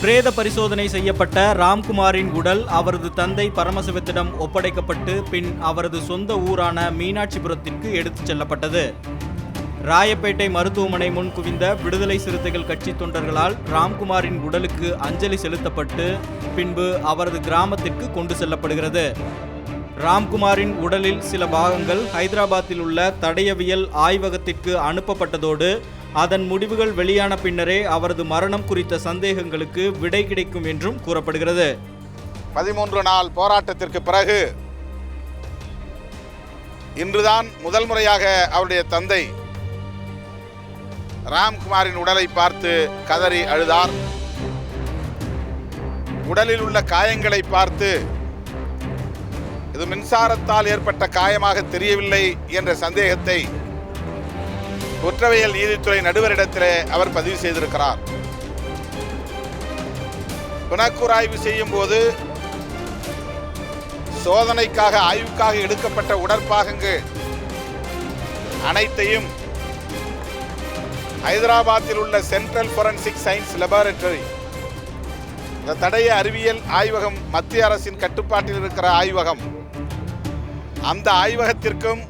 பிரேத பரிசோதனை செய்யப்பட்ட ராம்குமாரின் உடல் அவரது தந்தை பரமசிவத்திடம் ஒப்படைக்கப்பட்டு பின் அவரது சொந்த ஊரான மீனாட்சிபுரத்திற்கு எடுத்துச் செல்லப்பட்டது. ராயப்பேட்டை மருத்துவமனை முன் குவிந்த விடுதலை சிறுத்தைகள் கட்சி தொண்டர்களால் ராம்குமாரின் உடலுக்கு அஞ்சலி செலுத்தப்பட்டு பின்பு அவரது கிராமத்திற்கு கொண்டு செல்லப்படுகிறது. ராம்குமாரின் உடலில் சில பாகங்கள் ஹைதராபாத்தில் உள்ள தடயவியல் ஆய்வகத்திற்கு அனுப்பப்பட்டதோடு அதன் முடிவுகள் வெளியான பின்னரே அவரது மரணம் குறித்த சந்தேகங்களுக்கு விடை கிடைக்கும் என்றும் கூறப்படுகிறது. பதிமூன்று நாள் போராட்டத்திற்கு பிறகு இன்றுதான் முதல் முறையாக அவருடைய தந்தை ராம்குமாரின் உடலை பார்த்து கதறி அழுதார். உடலில் உள்ள காயங்களை பார்த்து இது மின்சாரத்தால் ஏற்பட்ட காயமாக தெரியவில்லை என்ற சந்தேகத்தை குற்றவியல் நீதித்துறை நடுவரிடத்திலே அவர் பதிவு செய்திருக்கிறார். புனக்குராய்வு செய்யும் போது சோதனைக்காக ஆய்வுக்காக எடுக்கப்பட்ட உடற்பாகங்கள் அனைத்தையும் ஹைதராபாத்தில் உள்ள சென்ட்ரல் ஃபொரன்சிக் சயின்ஸ் லெபார்டரி இந்த தடய அறிவியல் ஆய்வகம் மத்திய அரசின் கட்டுப்பாட்டில் இருக்கிற ஆய்வகம் அந்த ஆய்வகத்திற்கும்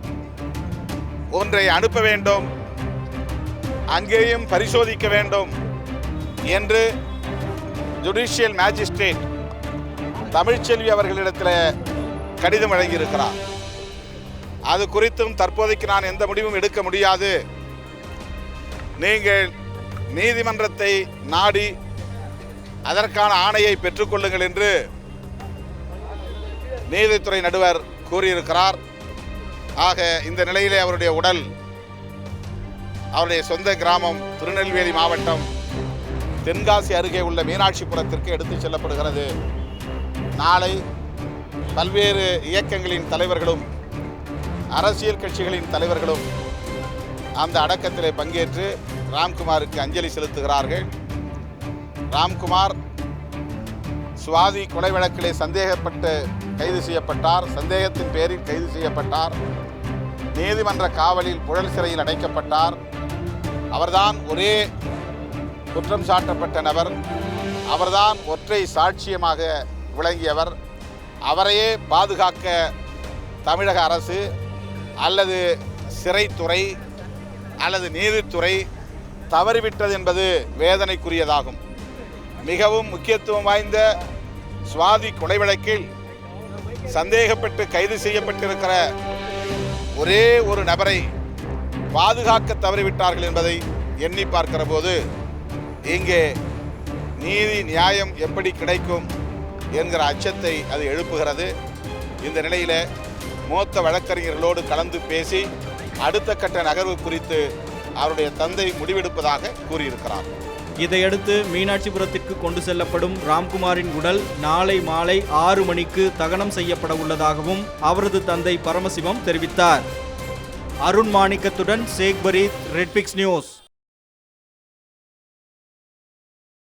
ஒன்றை அனுப்ப வேண்டும். அங்கேயும் பரிசோதிக்க வேண்டும் என்று ஜுடிஷியல் மேஜிஸ்ட்ரேட் தமிழ்ச்செல்வி அவர்களிடத்தில் கடிதம் வழங்கியிருக்கிறார் அது குறித்தும் தற்போதைக்கு நான் எந்த முடிவும் எடுக்க முடியாது. நீங்கள் நீதிமன்றத்தை நாடி அதற்கான ஆணையை பெற்றுக்கொள்ளுங்கள் என்று நீதித்துறை நடுவர் கூறியிருக்கிறார். ஆக இந்த நிலையிலே அவருடைய உடல் அவருடைய சொந்த கிராமம் திருநெல்வேலி மாவட்டம் தென்காசி அருகே உள்ள மீனாட்சிபுரத்திற்கு எடுத்துச் செல்லப்படுகிறது. நாளை பல்வேறு இயக்கங்களின் தலைவர்களும் அரசியல் கட்சிகளின் தலைவர்களும் அந்த அடக்கத்திலே பங்கேற்று ராம்குமாருக்கு அஞ்சலி செலுத்துகிறார்கள். ராம்குமார் சுவாதி கொலை வழக்கிலே சந்தேகப்பட்டு கைது செய்யப்பட்டார். சந்தேகத்தின் பேரில் கைது செய்யப்பட்டார். நீதிமன்ற காவலில் புழல் சிறையில் அடைக்கப்பட்டார். அவர்தான் ஒரே குற்றம் சாட்டப்பட்ட நபர். அவர்தான் ஒற்றை சாட்சியமாக விளங்கியவர். அவரையே பாதுகாக்க தமிழக அரசு அல்லது சிறைத்துறை அல்லது நீதித்துறை தவறிவிட்டது என்பது வேதனைக்குரியதாகும். மிகவும் முக்கியத்துவம் வாய்ந்த சுவாதி கொலை வழக்கில் சந்தேகப்பட்டு கைது செய்யப்பட்டிருக்கிற ஒரே ஒரு நபரை பாதுகாக்க தவறிவிட்டார்கள் என்பதை எண்ணி பார்க்கிற போது இங்கே நீதி நியாயம் எப்படி கிடைக்கும் என்கிற அச்சத்தை அது எழுப்புகிறது. இந்த நிலையில் மூத்த வழக்கறிஞர்களோடு கலந்து பேசி அடுத்த கட்ட நகர்வு குறித்து அவருடைய தந்தை முடிவெடுப்பதாக கூறியிருக்கிறார். இதையடுத்து மீனாட்சிபுரத்திற்கு கொண்டு செல்லப்படும் ராம்குமாரின் உடல் நாளை மாலை ஆறு மணிக்கு தகனம் செய்யப்பட உள்ளதாகவும் அவரது தந்தை பரமசிவம் தெரிவித்தார். அருண் மாணிக்கத்துடன் சேக் பரீத் ரெட்பிக்ஸ் நியூஸ்